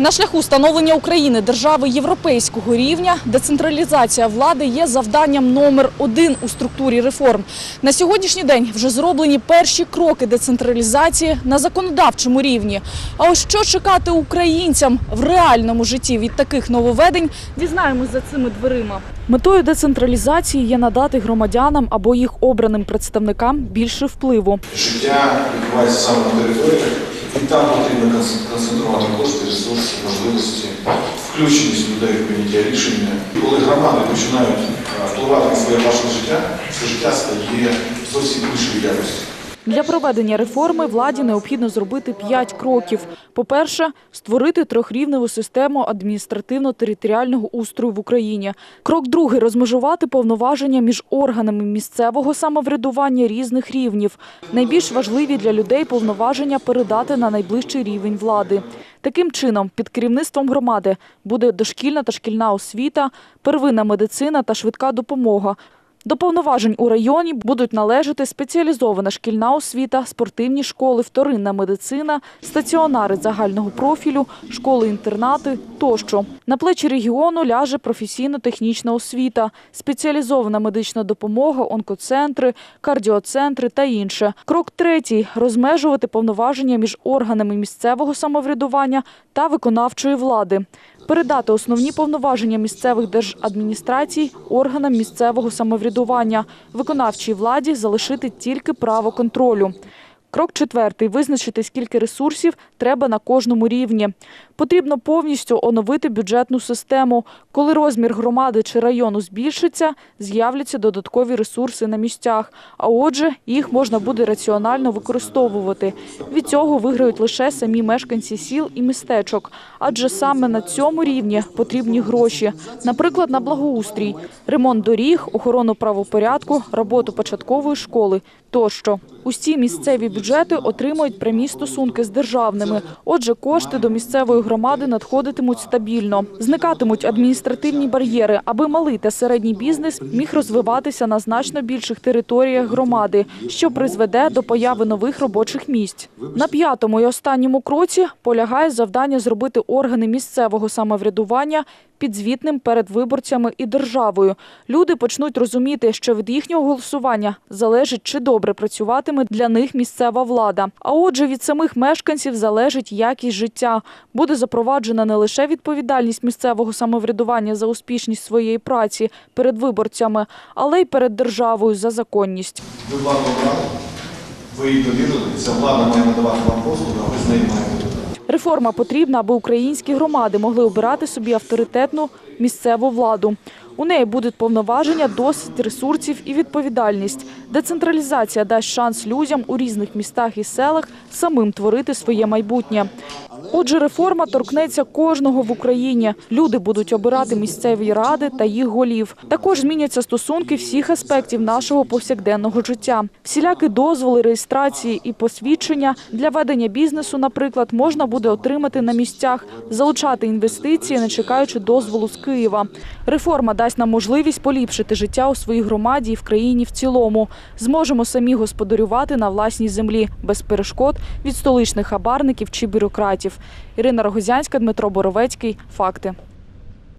На шляху становлення України держави європейського рівня децентралізація влади є завданням номер один у структурі реформ. На сьогоднішній день вже зроблені перші кроки децентралізації на законодавчому рівні. А ось що чекати українцям в реальному житті від таких нововведень, дізнаємось за цими дверима. Метою децентралізації є надати громадянам або їх обраним представникам більше впливу. Життя відбувається саме на територіях, і там потрібно концентрувати кошти, ресурси, можливості, включеність людей в прийняття рішення. І коли громади починають е, впливати на своє ваше життя, це життя стає зовсім іншої якості. Для проведення реформи владі необхідно зробити п'ять кроків. По-перше, створити трьохрівневу систему адміністративно-територіального устрою в Україні. Крок другий розмежувати повноваження між органами місцевого самоврядування різних рівнів. Найбільш важливі для людей повноваження передати на найближчий рівень влади. Таким чином, під керівництвом громади буде дошкільна та шкільна освіта, первинна медицина та швидка допомога. До повноважень у районі будуть належати спеціалізована шкільна освіта, спортивні школи, вторинна медицина, стаціонари загального профілю, школи-інтернати тощо. На плечі регіону ляже професійно-технічна освіта, спеціалізована медична допомога, онкоцентри, кардіоцентри та інше. Крок третій розмежувати повноваження між органами місцевого самоврядування та виконавчої влади. Передати основні повноваження місцевих держадміністрацій органам місцевого самоврядування, виконавчій владі залишити тільки право контролю. Крок четвертий визначити, скільки ресурсів треба на кожному рівні. Потрібно повністю оновити бюджетну систему. Коли розмір громади чи району збільшиться, з'являться додаткові ресурси на місцях. А отже, їх можна буде раціонально використовувати. Від цього виграють лише самі мешканці сіл і містечок, адже саме на цьому рівні потрібні гроші. Наприклад, на благоустрій, ремонт доріг, охорону правопорядку, роботу початкової школи тощо. Усі місцеві бюджети отримують прямі стосунки з державними. Отже, кошти до місцевої громади надходитимуть стабільно. Зникатимуть адміністративні бар'єри, аби малий та середній бізнес міг розвиватися на значно більших територіях громади, що призведе до появи нових робочих місць. На п'ятому і останньому кроці полягає завдання зробити органи місцевого самоврядування підзвітним перед виборцями і державою. Люди почнуть розуміти, що від їхнього голосування залежить, чи добре працюватиме для них місцева влада. А отже, від самих мешканців залежить якість життя. Буде запроваджена не лише відповідальність місцевого самоврядування за успішність своєї праці перед виборцями, але й перед державою за законність. Ви владу ви їй довірили, ця влада має надавати вам послуги, а ви з нею маєте. Реформа потрібна, аби українські громади могли обирати собі авторитетну місцеву владу. У неї будуть повноваження, досвід ресурсів і відповідальність. Децентралізація дасть шанс людям у різних містах і селах самим творити своє майбутнє. Отже, реформа торкнеться кожного в Україні. Люди будуть обирати місцеві ради та їх голів. Також зміняться стосунки всіх аспектів нашого повсякденного життя. Всілякі дозволи, реєстрації і посвідчення для ведення бізнесу, наприклад, можна буде отримати на місцях, залучати інвестиції, не чекаючи дозволу з Києва. Реформа дасть нам можливість поліпшити життя у своїй громаді і в країні в цілому. Зможемо самі господарювати на власній землі без перешкод від столичних хабарників чи бюрократів. Ірина Рогозянська, Дмитро Боровецький. Факти.